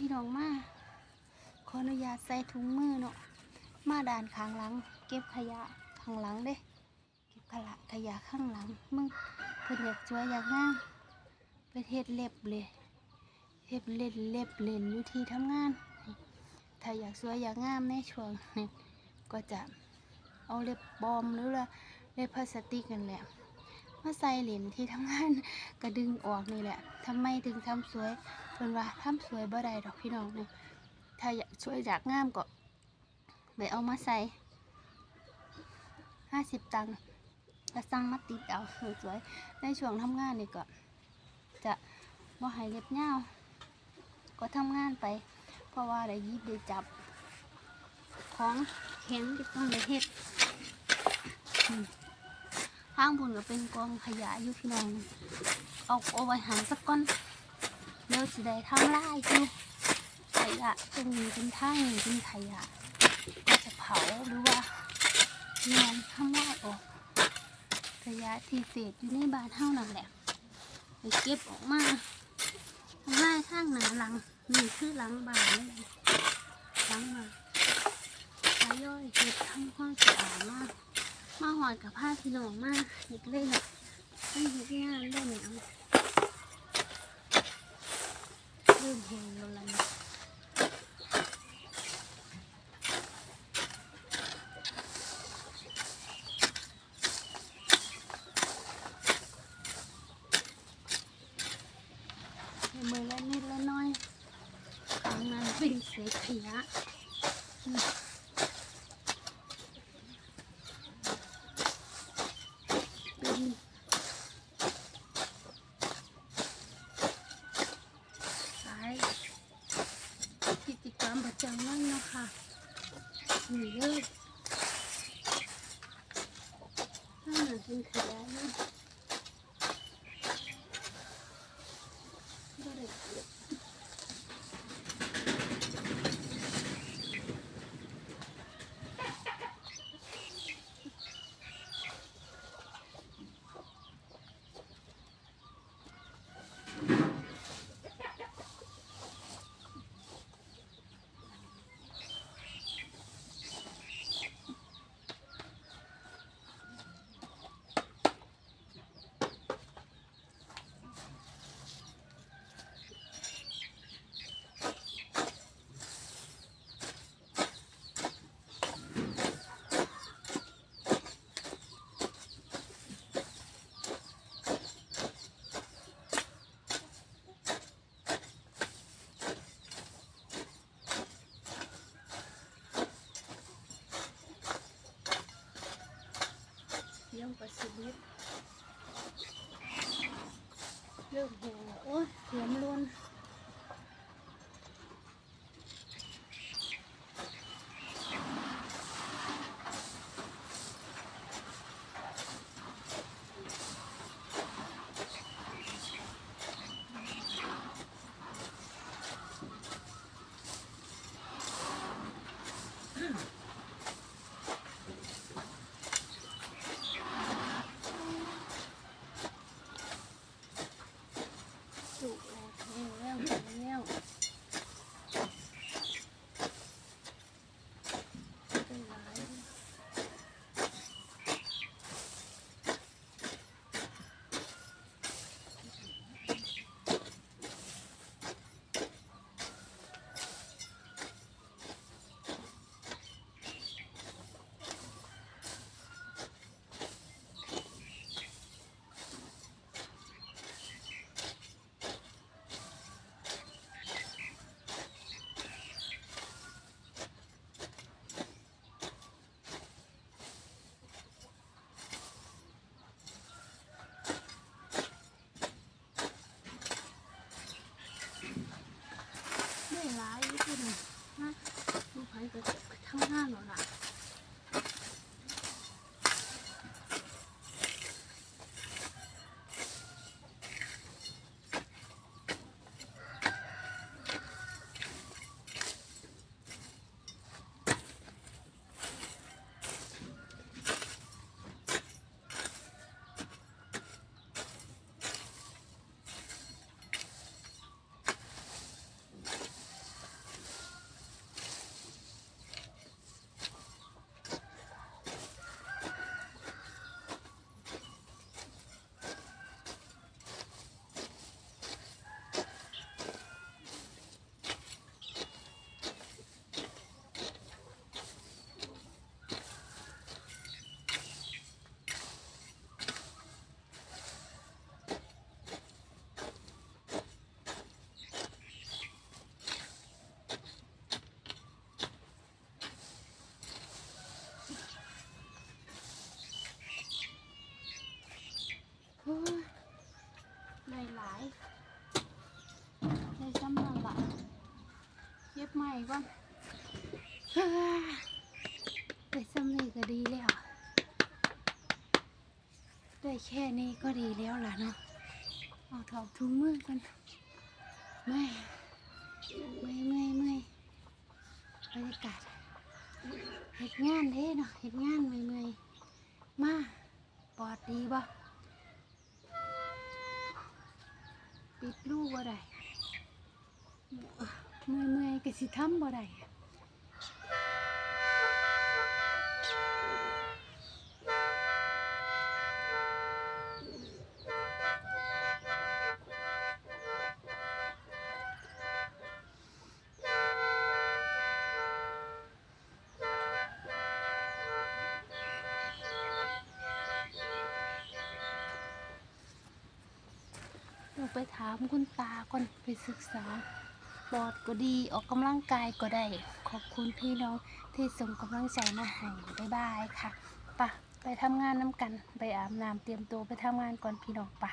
พี่น้องมา ขออนุญาตใส่ถุงมือเนาะ มาด่านข้างหลัง เก็บขยะข้างหลังเด้ เก็บขยะขยะข้างหลัง มึงเพิ่นอยากสวยอยากงามไปเฮ็ดเล็บเลยเฮ็ดเล่นเล็บเล่นอยู่ที่ทำงาน ถ้าอยากสวยอยากงามในช่วงนี้ก็จะเอาเล็บปลอมหรือว่าเล็บพลาสติกนั่นแหละ มาใส่เหรียญที่ทำงานก็ดึงออกนี่แหละทำไมถึงทำสวยเพิ่นว่าทำสวยบ่ได้ดอกพี่น้องเนี่ยถ้าอยากสวยอยากงามก็ไปเอามาใส่ห้าสิบตังค์แล้วสั่งมาติดเอาสวยๆในช่วงทำงานนี่ก็จะบ่ให้เล็บยาก็ทำงานไป เพราะว่าได้ยิบได้จับ ของแข็งที่ต้องได้เฮ็ด ทางบุญก็เป็นกองขยะอยู่พี่น้อง เอาเอาไว้หันสักก้อนเดี๋ยวสิได้ทำลายอยู่ขยะตรงนี้เป็นทางนี้เป็นขยะ ก็จะเผาหรือว่าเนียนทำลายออกขยะที่เศษอยู่ในบ้านเท่านั่นแหละไปเก็บออกมาทำลายข้างหนาหลังนี่คือหลังบ้านนี่หลังบ้านทยอยเก็บทำความสะอาดมาก มาหอดกับผ้าพี่น้องมากเห็ดเล่นไม่เห็ดงานเล่นเอาเริ่มเห็นแล้วล่ะนะมือละนิดละน้อยทางนั้นเป็นเศษขยะอืม เป็นสายกิจ กรรมประจำวันเนาะค่ะนี่เลยถ้าหากเป็นขยะเนี่ย เริ่มแห้งโอ้ยเสียงล้วนสุ กแล้วแห้งแล้วแห้งแล้วเป็นหลายได้หลายอยู่ที่นี่นะลูกพัน ก็เก็ ไปทำอะไปซ้ำนี่ก็ดีแล้ว ได้แค่นี้ก็ดีแล้วล่ะเนาะเอาถอดถุงมือกันไม่ไม่ไม่ไม่บรรยากาศเห็ดงานเด้เนาะเห็ดงานไม่ไม่มาปอดดีบ่ปิดลูกบ่ได้ เมื่อยเมื่อยก็สิทำบ่ได้เราไปถามคุณตาก่อนไปศึกษา ปอดก็ดีออกกำลังกายก็ได้ ขอบคุณพี่น้องที่ส่งกำลังใจมาให้บ๊ายบายค่ะปะไปทำงานน้ำกัน ไปอาบน้ำเตรียมตัวไปทำงานก่อนพี่น้องปะ